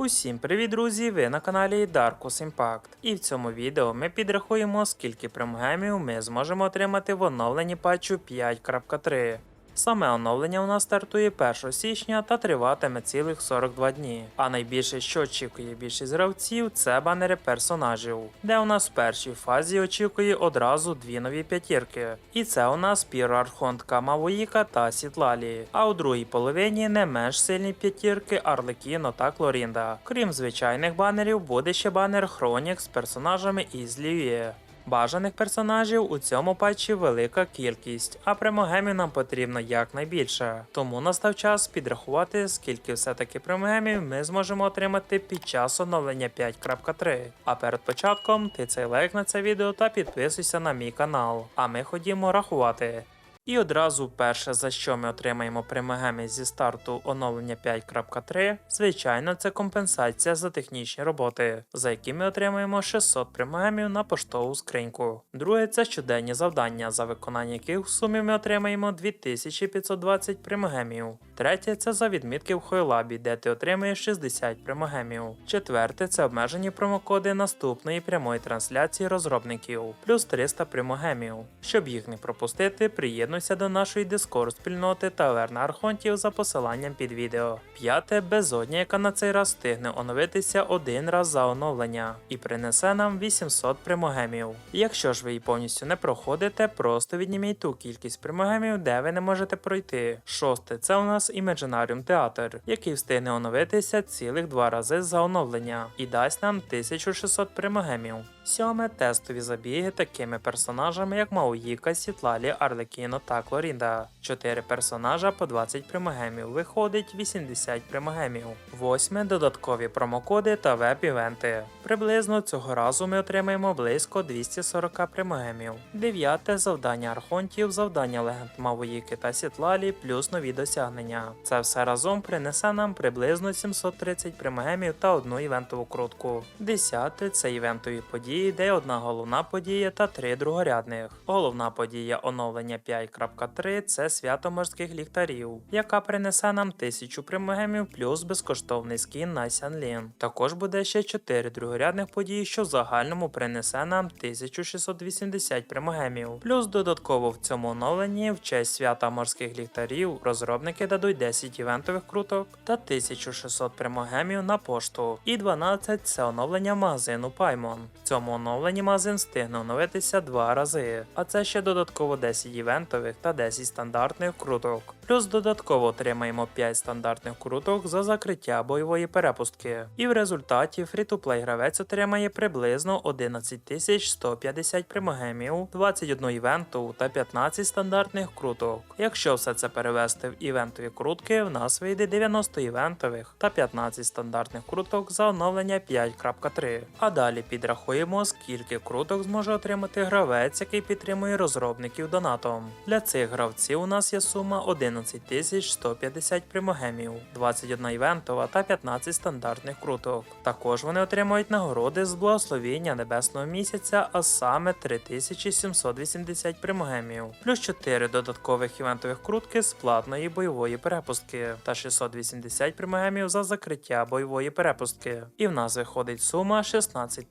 Усім привіт, друзі! Ви на каналі Darkus Impact. І в цьому відео ми підрахуємо, скільки премгемів ми зможемо отримати в оновленні патчу 5.3. Саме оновлення у нас стартує 1 січня та триватиме цілих 42 дні. А найбільше, що очікує більшість гравців, це банери персонажів, де у нас в першій фазі очікує одразу дві нові п'ятірки. І це у нас Пірархонтка Мавоїка та Сітлалі. А у другій половині не менш сильні п'ятірки Арлекіно та Клорінда. Крім звичайних банерів, буде ще банер Хронік з персонажами із Лів'є. Бажаних персонажів у цьому патчі велика кількість, а примогемів нам потрібно якнайбільше. Тому настав час підрахувати, скільки все-таки примогемів ми зможемо отримати під час оновлення 5.3. А перед початком ти цей лайк на це відео та підписуйся на мій канал. А ми ходімо рахувати. І одразу перше, за що ми отримаємо примагеми зі старту оновлення 5.3, звичайно, це компенсація за технічні роботи, за які ми отримаємо 600 примагемів на поштову скриньку. Друге це щоденні завдання, за виконання яких в сумі ми отримаємо 2520 примагемів. Третє це за відмітки в Хойлабі, де ти отримаєш 60 примагемів. Четверте це обмежені промокоди наступної прямої трансляції розробників, плюс 300 примагемів. Щоб їх не пропустити, приєднуйся до нашої дискорд спільноти Таверна Архонтів за посиланням під відео. П'яте безодня, яка на цей раз встигне оновитися один раз за оновлення і принесе нам 800 примогемів. Якщо ж ви її повністю не проходите, просто відніміть ту кількість примогемів, де ви не можете пройти. Шосте це у нас Imaginarium Theater, який встигне оновитися цілих два рази за оновлення і дасть нам 1600 примогемів. Сьоме тестові забіги такими персонажами, як Мауїка, Сітлалі, Арлекіно та Клорінда. 4 персонажа по 20 примогемів, виходить 80 примогемів. Восьме додаткові промокоди та веб-івенти. Приблизно цього разу ми отримаємо близько 240 примогемів. Дев'яте завдання архонтів, завдання легенд Мавоїки та Сітлалі, плюс нові досягнення. Це все разом принесе нам приблизно 730 примогемів та одну івентову крутку. Десяте це івентові події, де одна головна подія та три другорядних. Головна подія оновлення 5.3 це свято морських ліхтарів, яка принесе нам 1000 примогемів плюс безкоштовний скін на Сянлін. Також буде ще 4 другорядних події, що в загальному принесе нам 1680 примогемів. Плюс додатково в цьому оновленні в честь свята морських ліхтарів розробники дадуть 10 івентових круток та 1600 примогемів на пошту. І 12 це оновлення магазину Paimon. В цьому оновленні магазин встигне оновитися два рази, а це ще додатково 10 івентових та 10 стандартних круток. Плюс додатково отримаємо 5 стандартних круток за закриття бойової перепустки. І в результаті фрі-то-плей гравець отримає приблизно 11 150 примогемів, 21 івенту та 15 стандартних круток. Якщо все це перевести в івентові крутки, в нас вийде 90 івентових та 15 стандартних круток за оновлення 5.3. А далі підрахуємо, скільки круток зможе отримати гравець, який підтримує розробників донатом. Для цих гравців у нас є сума 11 150 примогемів, 21 івентова та 15 стандартних круток. Також вони отримують нагороди з благословіння небесного місяця, а саме 3780 примогемів, плюс 4 додаткових івентових крутки з платної бойової перепустки та 680 примогемів за закриття бойової перепустки. І в нас виходить сума 16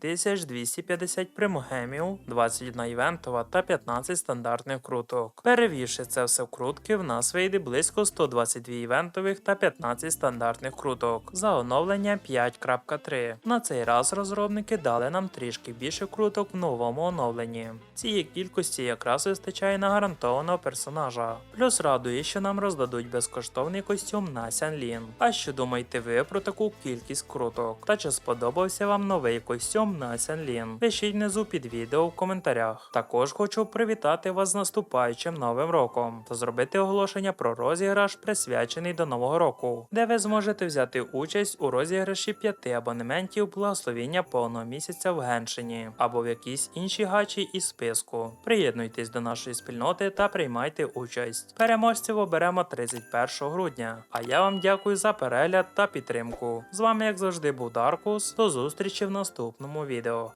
250 примогемів, 21 івентова та 15 стандартних круток. Перевівши це все в крутки, в нас вийде близько 122 івентових та 15 стандартних круток за оновлення 5.3. На цей раз розробники дали нам трішки більше круток в новому оновленні. Цієї кількості якраз вистачає на гарантованого персонажа. Плюс радує, що нам роздадуть безкоштовний костюм на Сянлін. А що думаєте ви про таку кількість круток? Та чи сподобався вам новий костюм на Сянлін? Пишіть внизу під відео в коментарях. Також хочу привітати вас з наступаючим новим роком та зробити оголошення про розіграш, присвячений до нового року, де ви зможете взяти участь у розіграші 5 абонементів благословіння повного місяця в Геншині або в якійсь іншій гачі із списку. Приєднуйтесь до нашої спільноти та приймайте участь. Переможців оберемо 31 грудня. А я вам дякую за перегляд та підтримку. З вами, як завжди, був Даркус. До зустрічі в наступному відео.